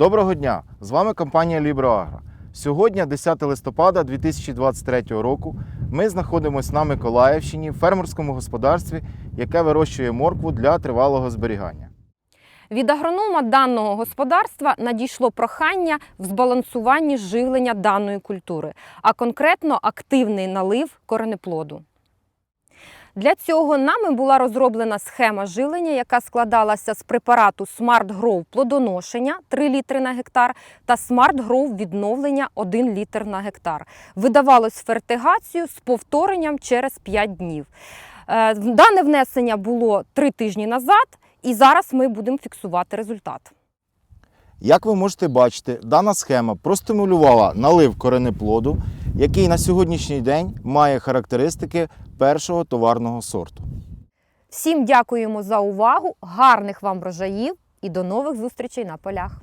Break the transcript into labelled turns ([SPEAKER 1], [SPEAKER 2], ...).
[SPEAKER 1] Доброго дня! З вами компанія Ліброагро. Сьогодні, 10 листопада 2023 року, ми знаходимося на Миколаївщині в фермерському господарстві, яке вирощує моркву для тривалого зберігання.
[SPEAKER 2] Від агронома даного господарства надійшло прохання в збалансуванні живлення даної культури, а конкретно активний налив коренеплоду. Для цього нами була розроблена схема живлення, яка складалася з препарату Smart Grow плодоношення 3 літри на гектар та Smart Grow відновлення 1 літр на гектар. Видавалось фертигацію з повторенням через 5 днів. Е, Дане внесення було 3 тижні назад, і зараз ми будемо фіксувати результат.
[SPEAKER 1] Як ви можете бачити, дана схема простимулювала налив коренеплоду, який на сьогоднішній день має характеристики першого товарного сорту.
[SPEAKER 2] Всім дякуємо за увагу, гарних вам врожаїв і до нових зустрічей на полях.